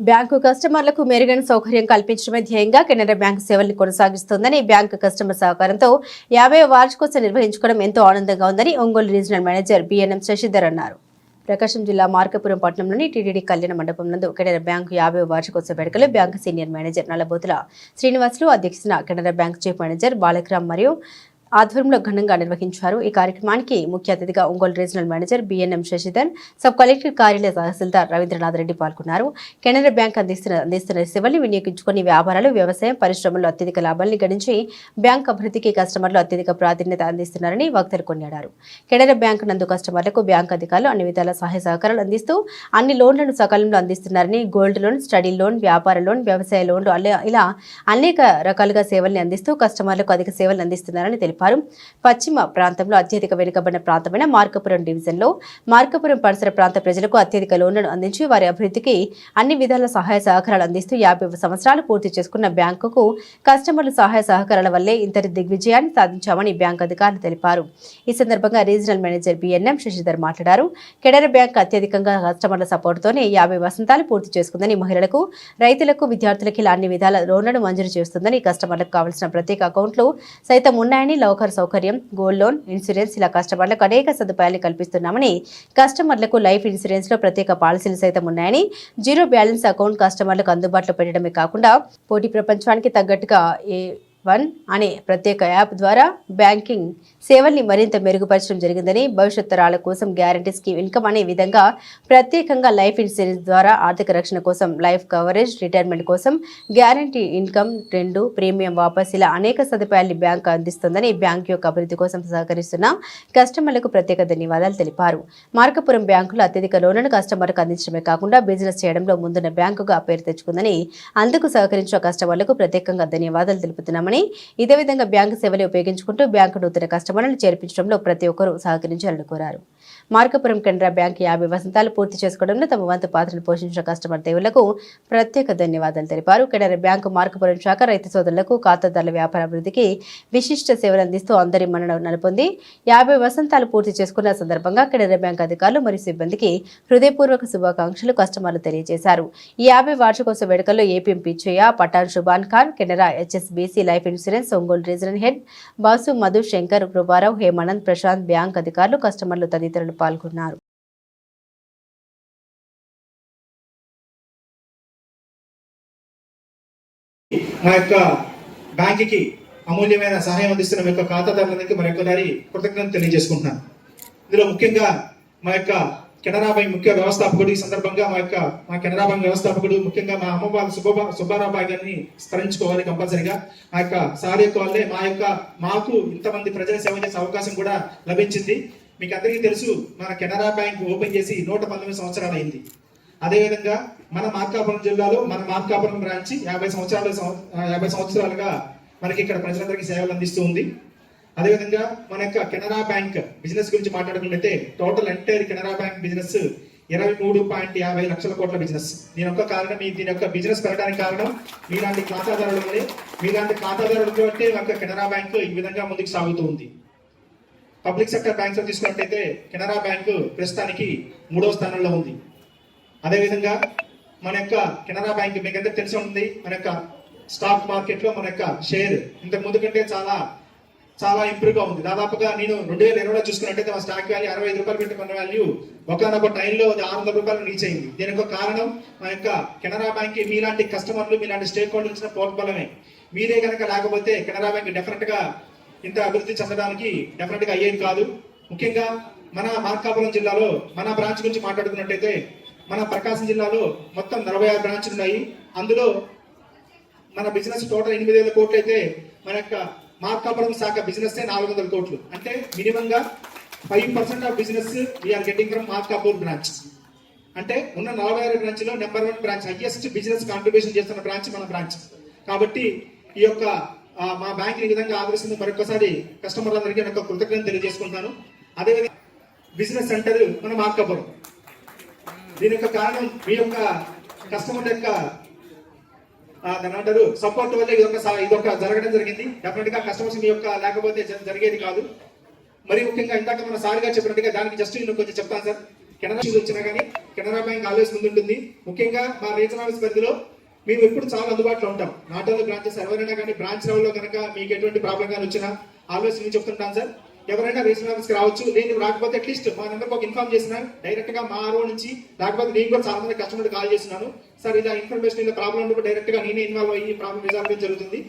Bank కస్టమర్లకు మెరుగైన సౌకర్యం కల్పించడమే ధ్యేయంగా కెనరా బ్యాంకు సేవల్ని కొనసాగిస్తోందని బ్యాంకు కస్టమర్ సహకారంతో యాభై వార్షికోత్సవం నిర్వహించుకోవడం ఎంతో ఆనందంగా ఉందని Ongole regional manager BNM Sasidhar అన్నారు. ప్రకాశం జిల్లా మార్కపురం పట్టణంలోని టీటీడీ కళ్యాణ మండపం నందు కెనరా బ్యాంకు యాభై వార్షికోత్సవ వేడుకలు bank senior manager Nallabothula Srinivasulu అధ్యక్షతన Canara bank chief manager Balakaram మరియు ఆధ్వర్యంలో ఘనంగా నిర్వహించారు. ఈ కార్యక్రమానికి ముఖ్య అతిథిగా Ongole regional manager BNM Sasidhar sub collector కార్యాలయ తహసీల్దార్ రవీంద్రనాథ్ రెడ్డి పాల్గొన్నారు. కెనరా బ్యాంక్ అందిస్తున్న అందిస్తున్న సేవల్ని వినియోగించుకుని వ్యాపారాలు వ్యవసాయం పరిశ్రమల్లో అత్యధిక లాభాల్ని గడించి బ్యాంక్ అభివృద్ధికి కస్టమర్లు అత్యధిక ప్రాధాన్యత అందిస్తున్నారని వక్తలు కొనియాడారు. కెనరా బ్యాంక్ నందు కస్టమర్లకు బ్యాంక్ అధికారులు అన్ని విధాల సహాయ సహకారాలు అందిస్తూ అన్ని లోన్లను సకాలంలో అందిస్తున్నారని గోల్డ్ లోన్ స్టడీ లోన్ వ్యాపార లోన్ వ్యవసాయ లోన్లు ఇలా అనేక రకాలుగా సేవల్ని అందిస్తూ కస్టమర్లకు అధిక సేవలు అందిస్తున్నారని తెలిపారు. పశ్చిమ ప్రాంతంలో అత్యధిక వెనుకబడిన ప్రాంతమైన మార్కపురం డివిజన్లో మార్కపురం పరిసర ప్రాంత ప్రజలకు అత్యధిక లోన్లను అందించి వారి అభివృద్ధికి అన్ని విధాల సహాయ సహకారాలు అందిస్తూ యాభై సంవత్సరాలు పూర్తి చేసుకున్న బ్యాంకుకు కస్టమర్ల సహాయ సహకారాల వల్లే ఇంతటి దిగ్విజయాన్ని సాధించామని బ్యాంక్ అధికారులు తెలిపారు. ఈ సందర్భంగా రీజనల్ మేనేజర్ బిఎన్ఎం శశిధర్ మాట్లాడారు. కెడర్ బ్యాంక్ అత్యధికంగా కస్టమర్ల సపోర్టుతోనే యాభై వసంతాలు పూర్తి చేసుకుందని మహిళలకు రైతులకు విద్యార్థులకు ఇలా అన్ని విధాల లోన్లను మంజూరు చేస్తుందని కస్టమర్లకు కావాల్సిన ప్రత్యేక అకౌంట్లు సైతం ఉన్నాయని లౌకర్ సౌకర్యం గోల్డ్ లోన్ ఇన్సూరెన్స్ ఇలా కస్టమర్లకు అనేక సదుపాయాలు కల్పిస్తున్నామని కస్టమర్లకు లైఫ్ ఇన్సూరెన్స్లో ప్రత్యేక పాలసీలు సైతం ఉన్నాయని జీరో బ్యాలెన్స్ అకౌంట్ కస్టమర్లకు అందుబాటులో పెట్టడమే కాకుండా పోటీ ప్రపంచానికి తగ్గట్టుగా ఏ వన్ అనే ప్రత్యేక యాప్ ద్వారా బ్యాంకింగ్ సేవల్ని మరింత మెరుగుపరచడం జరిగిందని భవిష్యత్ తరాల కోసం గ్యారంటీ స్కీమ్ ఇన్కమ్ అనే విధంగా ప్రత్యేకంగా లైఫ్ ఇన్సూరెన్స్ ద్వారా ఆర్థిక రక్షణ కోసం లైఫ్ కవరేజ్ రిటైర్మెంట్ కోసం గ్యారంటీ ఇన్కమ్ రెండు ప్రీమియం వాపస్ ఇలా అనేక సదుపాయాల్ని బ్యాంక్ అందిస్తుందని బ్యాంక్ యొక్క అభివృద్ధి కోసం సహకరిస్తున్న కస్టమర్లకు ప్రత్యేక ధన్యవాదాలు తెలిపారు. మార్కపురం బ్యాంకులో అత్యధిక లోన్లను కస్టమర్కు అందించడమే కాకుండా బిజినెస్ చేయడంలో ముందున్న బ్యాంకుగా పేరు తెచ్చుకుందని అందుకు సహకరించిన కస్టమర్లకు ప్రత్యేకంగా ధన్యవాదాలు తెలుపుతున్నామని ఇదే విధంగా బ్యాంకు సేవలు ఉపయోగించుకుంటూ బ్యాంకు నూతన కస్టమర్లను చేర్పించడంలో ప్రతి ఒక్కరూ సహకరించాలని కోరారు. మార్కపురం కెనరా బ్యాంక్ యాభై వసంతాలు పూర్తి చేసుకోవడంలో తమ వంతు పాత్రను పోషించిన కస్టమర్ దేవులకు ప్రత్యేక ధన్యవాదాలు తెలిపారు. కెనరా బ్యాంకు మార్కపురం శాఖ రైతు సోదరులకు ఖాతాదారుల వ్యాపార అభివృద్ధికి విశిష్ట సేవలు అందిస్తూ అందరి మన్నన నలుపొంది. యాభై వసంతాలు పూర్తి చేసుకున్న సందర్భంగా కెనరా బ్యాంక్ అధికారులు మరియు సిబ్బందికి హృదయపూర్వక శుభాకాంక్షలు కస్టమర్లు తెలియజేశారు. ఈ యాభై వార్షికోత్సవ వేడుకల్లో APM Pichaiah Pathan Shuban Khan Canara HSBC life life insurance Ongole regional head Basu Madhu Shankar Kruparao Hemanand Prashant bank అధికారులు కస్టమర్లు తదితరులు పాల్గొన్నారు. మా యొక్క బ్యాంకుకి అమూల్యమైన సహాయం అందిస్తున్న మా యొక్క ఖాతాదారులందరికీ మరొకసారి ఒక్కసారి కృతజ్ఞత తెలియజేసుకుంటున్నాను. ఇందులో ముఖ్యంగా మా యొక్క కెనరా బ్యాంక్ ముఖ్య వ్యవస్థాపకుడు ఈ సందర్భంగా మా యొక్క మా కెనరా బ్యాంక్ వ్యవస్థాపకుడు ముఖ్యంగా మా అమ్మవారి సుబ్బా సుబ్బారావు బాయ్ గారిని స్మరించుకోవాలి కంపల్సరిగా. ఆ యొక్క సార్ యొక్క వల్లే మా యొక్క మాకు ఇంతమంది ప్రజల సేవ చేసే అవకాశం కూడా లభించింది. మీకు అందరికీ తెలుసు మన కెనరా బ్యాంక్ ఓపెన్ చేసి నూట పంతొమ్మిది సంవత్సరాలు అయింది. అదేవిధంగా మన మార్కాపురం జిల్లాలో మన మార్కాపురం బ్రాంచ్ యాభై సంవత్సరాలు యాభై సంవత్సరాలుగా మనకి ఇక్కడ ప్రజలందరికీ సేవలు అందిస్తూ ఉంది. అదేవిధంగా మన యొక్క కెనరా బ్యాంక్ బిజినెస్ గురించి మాట్లాడుకుంటే total entire Canara bank business ఇరవై మూడు పాయింట్ యాభై లక్షల కోట్ల బిజినెస్. దీని యొక్క కారణం దీని యొక్క బిజినెస్ పెరగడానికి కారణం మీలాంటి ఖాతాదారులు మీలాంటి ఖాతాదారులతో అంటే యొక్క కెనరా బ్యాంక్ ఈ విధంగా ముందుకు సాగుతూ ఉంది. పబ్లిక్ సెక్టర్ బ్యాంక్స్ తీసుకున్నట్టయితే కెనరా బ్యాంకు ప్రస్తుతానికి మూడవ స్థానంలో ఉంది. అదేవిధంగా మన యొక్క కెనరా బ్యాంక్ మీకు ఎంత తెలిసి ఉంటుంది మన యొక్క స్టాక్ మార్కెట్లో మన యొక్క షేర్ ఇంతకు ముందు కంటే చాలా చాలా ఇంప్రూవ్గా ఉంది. దాదాపుగా నేను రెండు వేల ఇరవైలో చూసుకున్నట్టయితే మా స్టాక్ వాల్యూ అరవై ఐదు రూపాయలు పెట్టుకున్న వాల్యూ ఒకనొక టైంలో అది ఆరు వందల రూపాయలు రీచ్ అయింది. దీనికి ఒక కారణం మా యొక్క కెనరా బ్యాంక్ మీలాంటి కస్టమర్లు మీలాంటి స్టేక్ హోల్డర్స్ ఇచ్చిన ప్రోత్బలమే మీరే కనుక లేకపోతే కెనరా బ్యాంక్ డెఫినెట్గా ఇంత అభివృద్ధి చెందడానికి డెఫినెట్గా అయ్యేది కాదు. ముఖ్యంగా మన మార్కాపురం జిల్లాలో మన బ్రాంచ్ గురించి మాట్లాడుకున్నట్టయితే మన ప్రకాశం జిల్లాలో మొత్తం నలభై ఆరు బ్రాంచ్లు ఉన్నాయి. అందులో మన బిజినెస్ టోటల్ ఎనిమిది వేల కోట్లు అయితే మన యొక్క మార్కాపురం శాఖ బిజినెస్ నాలుగు వందల కోట్లు. అంటే మినిమం గా five percent of business we're getting from Markapur branch అంటే ఉన్న నలభై ఆరు బ్రాంచ్లో number one branch highest business contribution చేస్తున్న బ్రాంచ్ మన బ్రాంచ్ కాబట్టి ఈ యొక్క మా బ్యాంక్ ఈ విధంగా ఆదరిస్తుంది. మరొకసారి కస్టమర్లందరికీ నేను కృతజ్ఞత తెలియజేసుకుంటాను. అదేవిధంగా బిజినెస్ సెంటర్ మన మార్కాపురం దీని యొక్క కారణం మీ యొక్క కస్టమర్ యొక్క ఆ, అంటారు సపోర్ట్ వల్ల ఇది ఒక జరగడం జరిగింది. డెఫినెట్గా కస్టమర్స్ మీ యొక్క లేకపోతే జరిగేది కాదు. మరి ముఖ్యంగా ఇందాక మన సార్ గారు చెప్పినట్టుగా దానికి జస్ట్ నేను కొంచెం చెప్తాను సార్. కెనరా వచ్చినా కానీ కెనరా బ్యాంక్ ఆల్వేస్ ముందుంటుంది. ముఖ్యంగా మా రీజన్ ఆఫీస్ పరిధిలో మేము ఎప్పుడు చాలా అందుబాటులో ఉంటాం. నాటోలో బ్రాంచెస్ ఎవరైనా కానీ బ్రాంచ్ లెవెల్లో కనుక మీకు ఎటువంటి ప్రాబ్లం కానీ వచ్చినా ఆల్వేస్ నేను చెప్తుంటాను సార్. ఎవరైనా రీజనల్ ఆఫీస్కి రావచ్చు. నేను రాకపోతే అట్లీస్ట్ మా నెంబర్ ఒక ఇన్ఫార్మ్ చేసిన డైరెక్ట్గా మా ఆర్ఓ నుంచి రాకపోతే నేను కూడా చాలా మంది కస్టమర్ కాల్ చేసినాను. సార్ ఇలా ఇన్ఫర్మేషన్ ఇలా ప్రాబ్లం ఉన్నప్పుడు డైరెక్ట్గా నేనే ఇన్వాల్వ్ అయ్యి ప్రాబ్లం రిజాల్వ్ జరుగుతుంది.